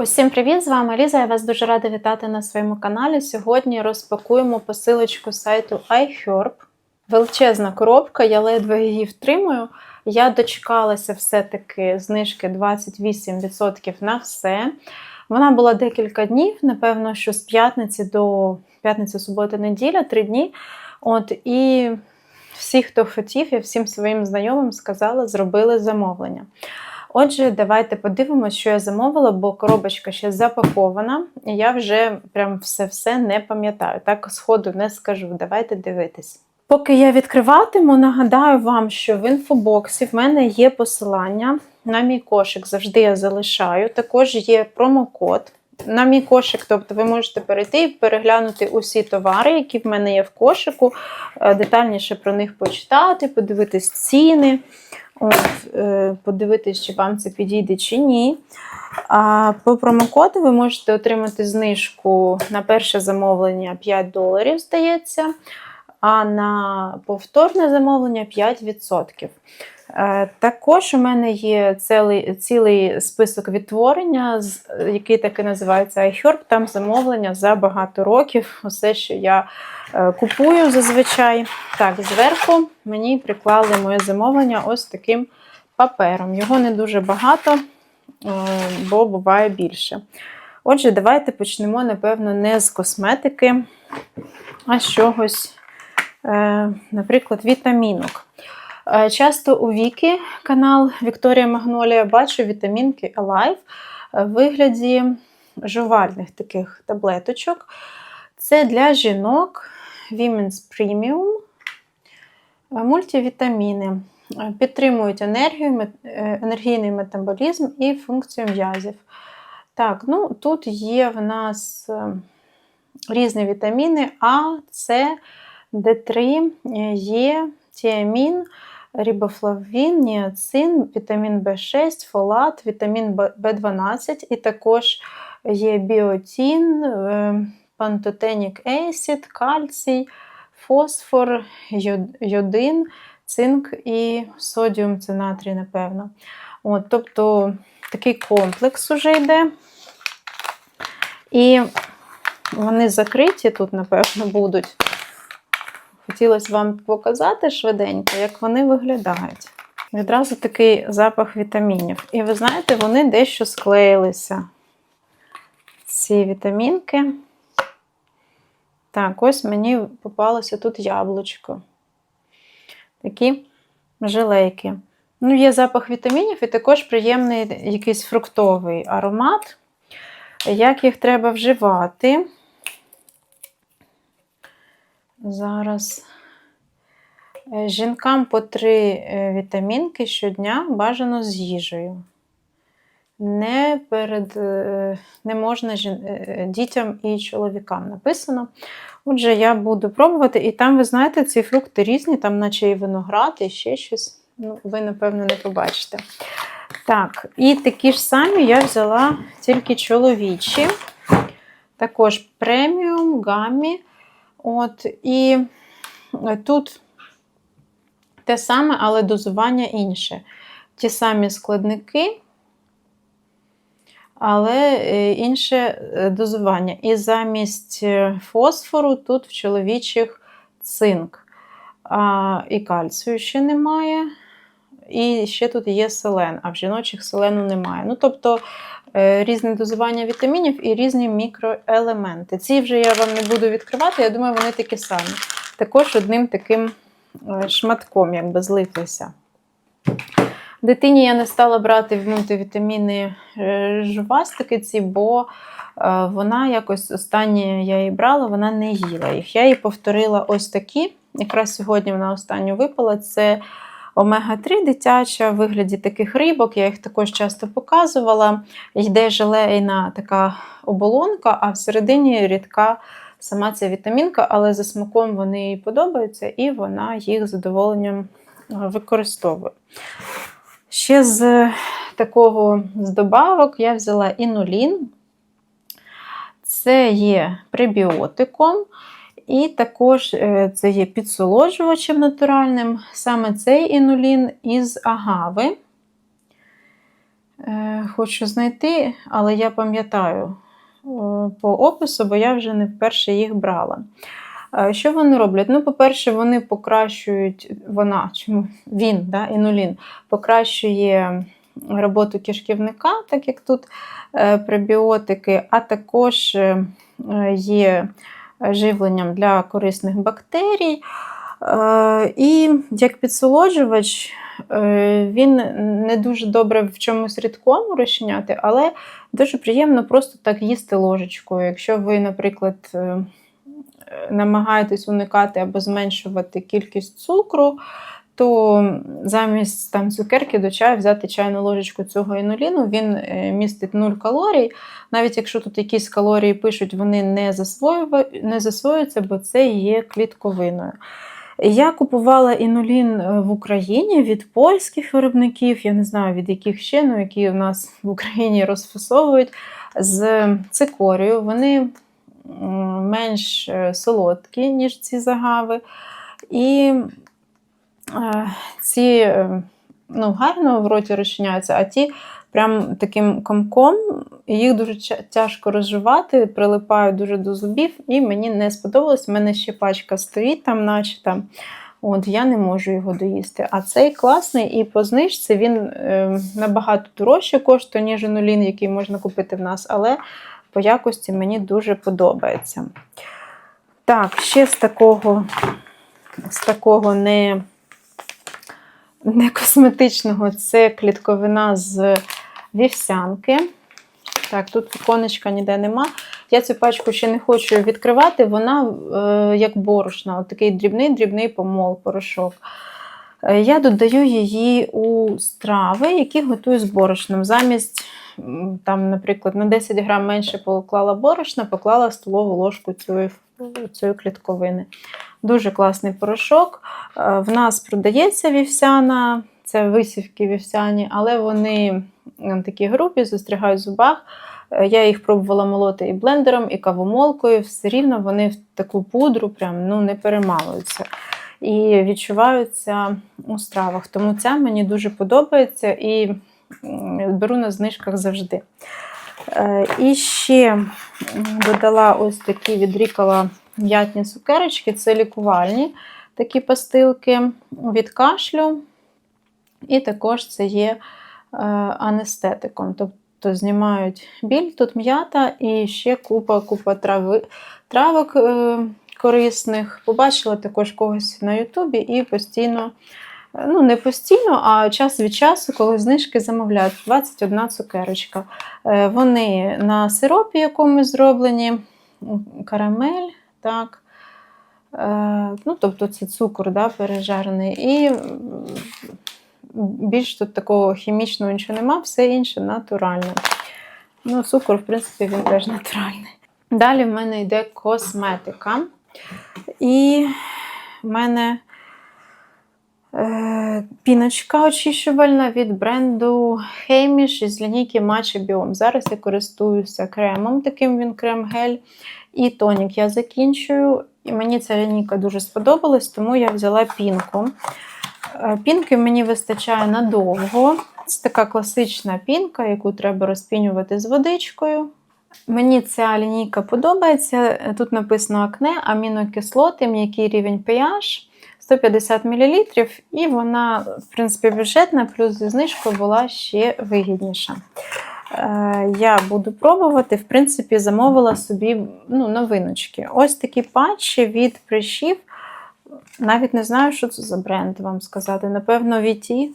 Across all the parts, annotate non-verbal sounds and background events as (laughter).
Усім привіт! З вами Ліза. Я вас дуже рада вітати на своєму каналі. Сьогодні розпакуємо посилочку сайту iHerb. Величезна коробка, я ледве її втримую. Я дочекалася все-таки знижки 28% на все. Вона була декілька днів, напевно, що з п'ятниці до п'ятниці, суботи, неділя, три дні. От і всі, хто хотів, я всім своїм знайомим сказала, зробили замовлення. Отже, давайте подивимося, що я замовила, бо коробочка ще запакована, і я вже прям все-все не пам'ятаю. Так сходу не скажу. Давайте дивитись. Поки я відкриватиму, нагадаю вам, що в інфобоксі в мене є посилання на мій кошик. Завжди я залишаю. Також є промокод на мій кошик, тобто ви можете перейти і переглянути усі товари, які в мене є в кошику, е, детальніше про них почитати, подивитись ціни. От, е, подивитись, чи вам це підійде чи ні. А по промокоду ви можете отримати знижку на перше замовлення 5 доларів, здається, а на повторне замовлення 5%. Е, Також у мене є цілий, цілий список відтворення, який так і називається iHerb. Там замовлення за багато років. Усе, що я е, купую зазвичай. Так, зверху мені приклали моє замовлення ось таким папером. Його не дуже багато, е, бо буває більше. Отже, давайте почнемо, напевно, не з косметики, а з чогось, наприклад, вітамінок. Е, Часто у Вікі, канал Вікторія Магнолія, бачу вітамінки Alive в вигляді жувальних таких таблеточок. Це для жінок Women's Premium е, мультивітаміни. Е, Підтримують енергію, е, енергійний метаболізм і функцію м'язів. Так, ну тут є в нас е, різні вітаміни А, С, Д3, е, Є, тіамін, рибофлавін, ніацин, вітамін В6, фолат, вітамін В12 і також є біотін, е, пантотенік есід, кальцій, фосфор, йодин, цинк і содіум, це натрій, напевно. От, тобто такий комплекс уже йде. І вони закриті тут, напевно, будуть. Хотілося вам показати швиденько, як вони виглядають. Відразу такий запах вітамінів. І ви знаєте, вони дещо склеїлися. Ці вітамінки. Так, ось мені попалося тут яблучко. Такі жилейки. Ну, є запах вітамінів і також приємний якийсь фруктовий аромат. Як їх треба вживати? Зараз. Е, Жінкам по три е, вітамінки щодня бажано з їжею. Не, перед, е, не можна жін- дітям і чоловікам написано. Отже, я буду пробувати, і там, ви знаєте, ці фрукти різні, там, наче і виноград, і ще щось. Ну, ви, напевно, не побачите. Так, і такі ж самі я взяла тільки чоловічі. Також преміум, гаммі. От, і е, тут те саме, але дозування інше. Ті самі складники, але е, інше е, дозування. І замість фосфору тут в чоловічих цинк. А, і кальцію ще немає. І ще тут є селен, а в жіночих селену немає. Ну, тобто різне дозування вітамінів і різні мікроелементи. Ці вже я вам не буду відкривати, я думаю, вони такі самі. Також одним таким е, шматком, якби злиплися. Дитині я не стала брати в мультивітаміни е, жвастики ці, бо е, вона якось останнє я її брала, вона не їла їх. Я їй повторила ось такі. Якраз сьогодні вона останню випала. Це омега-3 дитяча в вигляді таких рибок. Я їх також часто показувала. Йде желейна така оболонка, а всередині рідка сама ця вітамінка, але за смаком вони їй подобаються, і вона їх з задоволенням е, використовує. Ще з такого з добавок я взяла інулін. Це є пребіотиком, і також е, це є підсолоджувачем натуральним. Саме цей інулін із агави. Е, Хочу знайти, але я пам'ятаю е, по опису, бо я вже не вперше їх брала. Що вони роблять? Ну, по-перше, вони покращують, вона, чому він, да, інулін, покращує роботу кишківника, так як тут пребіотики, а також є живленням для корисних бактерій. Е, І як підсолоджувач, е, він не дуже добре в чомусь рідкому розчиняти, але дуже приємно просто так їсти ложечкою. Якщо ви, наприклад, е, намагаєтесь уникати або зменшувати кількість цукру, то замість там, цукерки до чаю взяти чайну ложечку цього інуліну, він е, містить 0 калорій. Навіть якщо тут якісь калорії пишуть, вони не, засвоюва- не засвоюються, бо це є клітковиною. Я купувала інулін е, в Україні від польських виробників, я не знаю від яких ще, ну які у нас (laughs) в Україні розфасовують з цикорію. Вони менш е, солодкі, ніж ці загави. І ці е, ну, гарно в роті розчиняються, а ті прям таким комком, і їх дуже тяжко розживати, прилипають дуже до зубів, і мені не сподобалось. У мене ще пачка стоїть там, наче там. От я не можу його доїсти. А цей класний, і по знижці він е, набагато дорожче коштує, ніж інулін, який можна купити в нас, але по якості мені дуже подобається. Так, ще з такого, з такого не, (laughs) не косметичного це клітковина з вівсянки. Так, тут віконечка ніде нема. Я цю пачку ще не хочу відкривати, вона е, як борошна, такий дрібний-дрібний помол, порошок. Е, Я додаю її у страви, які готую з борошном. Замість, там, наприклад, на 10 грам менше поклала борошна, поклала столову ложку цієї, цієї клітковини. Дуже класний порошок. Е, В нас продається вівсяна, це висівки вівсяні, але вони такі грубі, застрягають в зубах. Е, Я їх пробувала молоти і блендером, і кавомолкою. Все рівно вони в таку пудру прям, ну, не перемалуються. І відчуваються у стравах. Тому ця мені дуже подобається і беру на знижках завжди. Е, І ще додала ось такі відрікала м'ятні цукерочки, це лікувальні такі пастилки від кашлю. І також це є е, анестетиком. Тобто знімають біль, тут м'ята і ще купа купа трави, травок е, корисних. Побачила також когось на Ютубі і постійно, е, ну не постійно, а час від часу, коли знижки замовляють 21 цукерочка. Вони на сиропі якомусь зроблені, карамель, так. Е, Ну, тобто це цукор да, пережарений. І більш тут такого хімічного нічого нема, все інше натуральне. Ну, цукор, в принципі, він теж натуральний. Далі в мене йде косметика. І в мене е, піночка очищувальна від бренду Hamish із лінійки Matcha Biome. Зараз я користуюся кремом, таким він крем-гель. І тонік я закінчую. І мені ця лінійка дуже сподобалась, тому я взяла пінку. Е, Пінки мені вистачає надовго. Це така класична пінка, яку треба розпінювати з водичкою. Мені ця лінійка подобається. Тут написано акне, амінокислоти, м'який рівень pH, 150 мл, і вона, в принципі, бюджетна, плюс зі знижкою була ще вигідніша. Е, Я буду пробувати. В принципі, замовила собі ну, новиночки. Ось такі патчі від прищів. Навіть не знаю, що це за бренд, вам сказати. Напевно, VT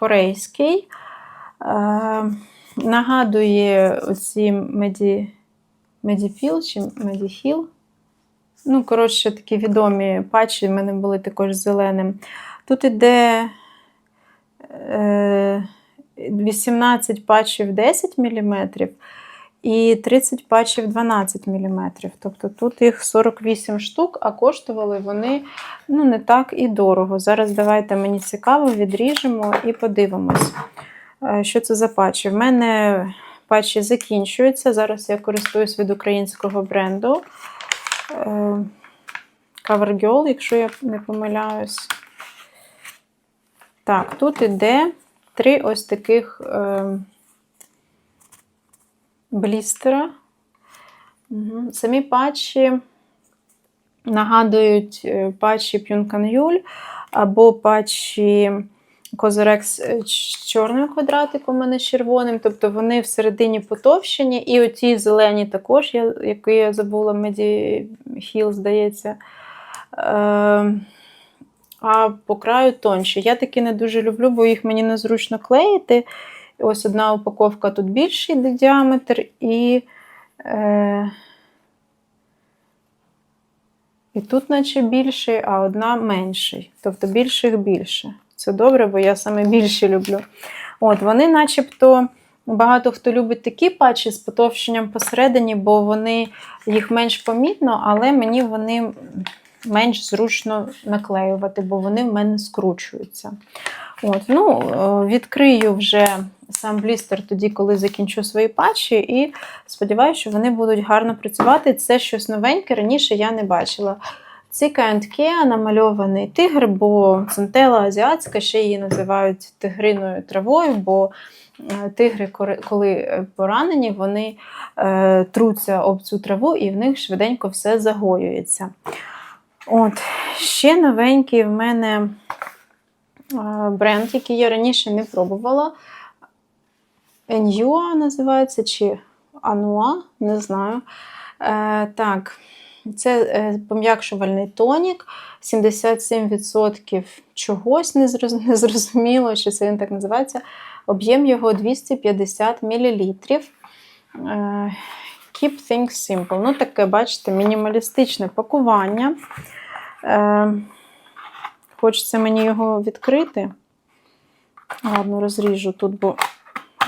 корейський. Е, нагадує оці меді, Медіфіл чи Медіхіл. Ну, коротше, такі відомі патчі в мене були також зеленим. Тут іде е, 18 патчів 10 мм і 30 патчів 12 мм. Тобто тут їх 48 штук, а коштували вони ну, не так і дорого. Зараз давайте мені цікаво, відріжемо і подивимось, е, що це за патчі. В мене патчі закінчуються. Зараз я користуюсь від українського бренду. Е, CoverGirl, якщо я не помиляюсь. Так, тут іде три ось таких е, блістера. Угу. Самі патчі нагадують е, патчі П'юнкан'юль або патчі Козорекс е, з чорним квадратиком, а не з червоним. Тобто вони всередині потовщені, і оті зелені також, які я забула, Меді Хіл, здається. Е, а по краю тонші. Я такі не дуже люблю, бо їх мені незручно клеїти. Ось одна упаковка тут більший діаметр, і, е, і тут, наче більший, а одна менший. Тобто більших більше. Це добре, бо я саме більші люблю. От, Вони начебто. Багато хто любить такі патчі з потовщенням посередині, бо вони їх менш помітно, але мені вони менш зручно наклеювати, бо вони в мене скручуються. От, ну, е, Відкрию вже сам блістер тоді, коли закінчу свої патчі, і сподіваюся, що вони будуть гарно працювати. Це щось новеньке, раніше я не бачила. Ціка Кеа намальований тигр, бо центела азіатська, ще її називають тигриною травою, бо е, тигри, коли поранені, вони е, труться об цю траву і в них швиденько все загоюється. От, Ще новенький в мене бренд, який я раніше не пробувала. Enjua називається, чи Anua, не знаю. Е, Так, це е, пом'якшувальний тонік, 77% чогось незрозуміло, що це він так називається. Об'єм його 250 мл. Е, Keep things simple. Ну, таке, бачите, мінімалістичне пакування. Е, Хочеться мені його відкрити. Ладно, розріжу тут, бо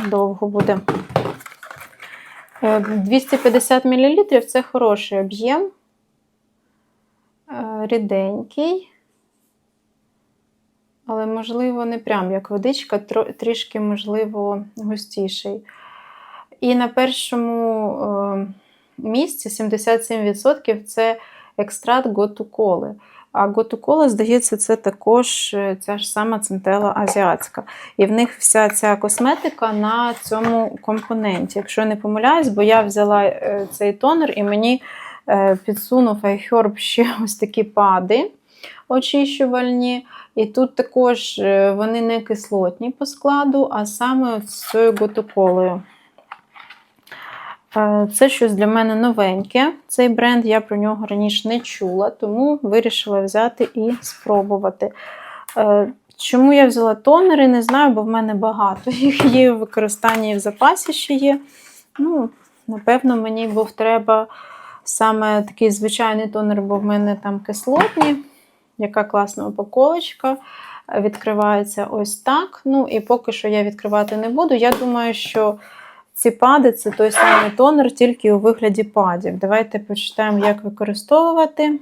довго буде. 250 е, мл це хороший об'єм, е, ріденький, але, можливо, не прям як водичка, трішки, можливо, густіший. І на першому місці 77% це екстракт готу-коли. А готукола, здається, це також е, ця ж сама центела азіатська. І в них вся ця косметика на цьому компоненті. Якщо я не помиляюсь, бо я взяла е, цей тонер і мені е, підсунув iHerb ще (laughs) ось такі пади очищувальні. І тут також вони не кислотні по складу, а саме з цією готуколою. Е, це щось для мене новеньке. Цей бренд я про нього раніше не чула, тому вирішила взяти і спробувати. Е, чому я взяла тонери, не знаю, бо в мене багато (laughs) їх є в використанні і в запасі ще є. Ну, Напевно, мені був треба саме такий звичайний тонер, бо в мене там кислотні. Яка класна упаковочка. Відкривається ось так. Ну, і поки що я відкривати не буду. Я думаю, що ці пади це той самий тонер, тільки у вигляді падів. Давайте почитаємо, як використовувати.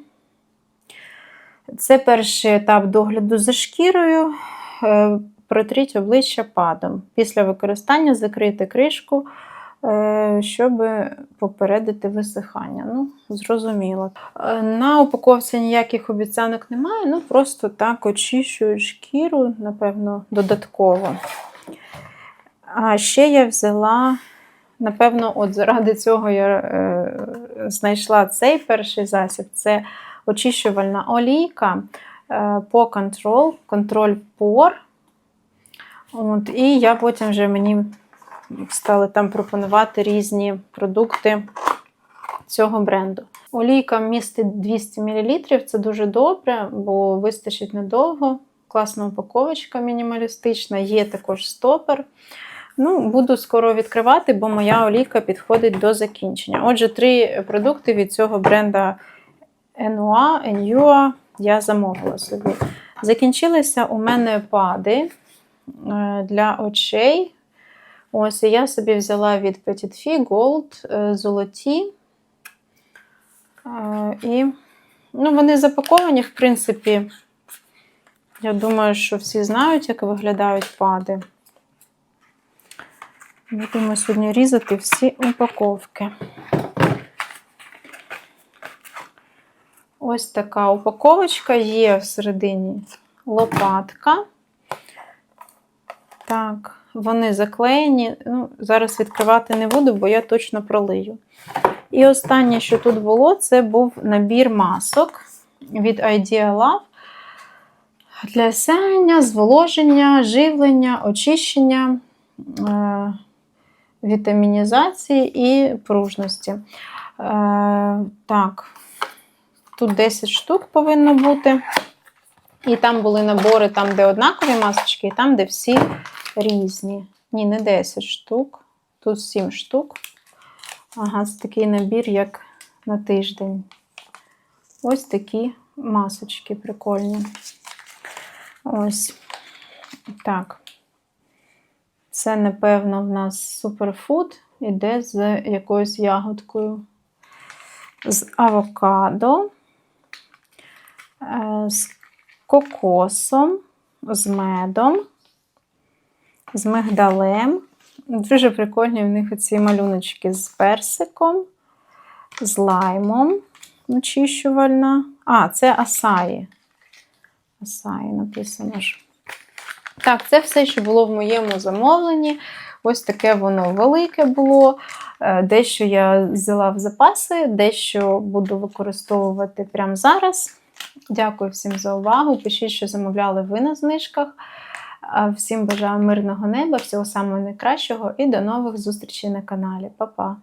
Це перший етап догляду за шкірою. Е, протріть обличчя падом. Після використання закрити кришку, е, щоб попередити висихання. Ну, зрозуміло. Е, на упаковці ніяких обіцянок немає, ну просто так очищую шкіру, напевно, додатково. А ще я взяла, напевно, от заради цього я е, знайшла цей перший засіб це очищувальна олійка е, по контроль, контроль пор. От, І я потім вже мені стали там пропонувати різні продукти цього бренду. Олійка містить 200 мл, це дуже добре, бо вистачить недовго. Класна упаковочка мінімалістична, є також стопер. Ну, Буду скоро відкривати, бо моя олійка підходить до закінчення. Отже, три продукти від цього бренда Enua, Enua я замовила собі. Закінчилися у мене пади е, для очей. Ось я собі взяла від Petit Fee Gold е, золоті. Е, і ну, вони запаковані, в принципі, я думаю, що всі знають, як виглядають пади. Будемо сьогодні різати всі упаковки. Ось така упаковочка є всередині лопатка. Так, вони заклеєні. Ну, зараз відкривати не буду, бо я точно пролию. І останнє, що тут було, це був набір масок від Idea Love для сяння, зволоження, живлення, очищення, е, вітамінізації і пружності. Е, так, тут 10 штук повинно бути. І там були набори, там, де однакові масочки, і там, де всі різні. Ні, не 10 штук. Тут 7 штук. Ага, це такий набір, як на тиждень. Ось такі масочки прикольні. Ось. Так. Це, напевно, в нас суперфуд. Іде з якоюсь ягодкою. З авокадо, е, з кокосом, з медом, з мигдалем. Дуже прикольні в них оці малюночки з персиком, з лаймом очищувальна. А, це асаї. Асаї написано ж. Так, це все, що було в моєму замовленні. Ось таке воно велике було. Е, Дещо я взяла в запаси, дещо буду використовувати прямо зараз. Дякую всім за увагу. Пишіть, що замовляли ви на знижках. Всім бажаю мирного неба, всього самого найкращого і до нових зустрічей на каналі. Па-па!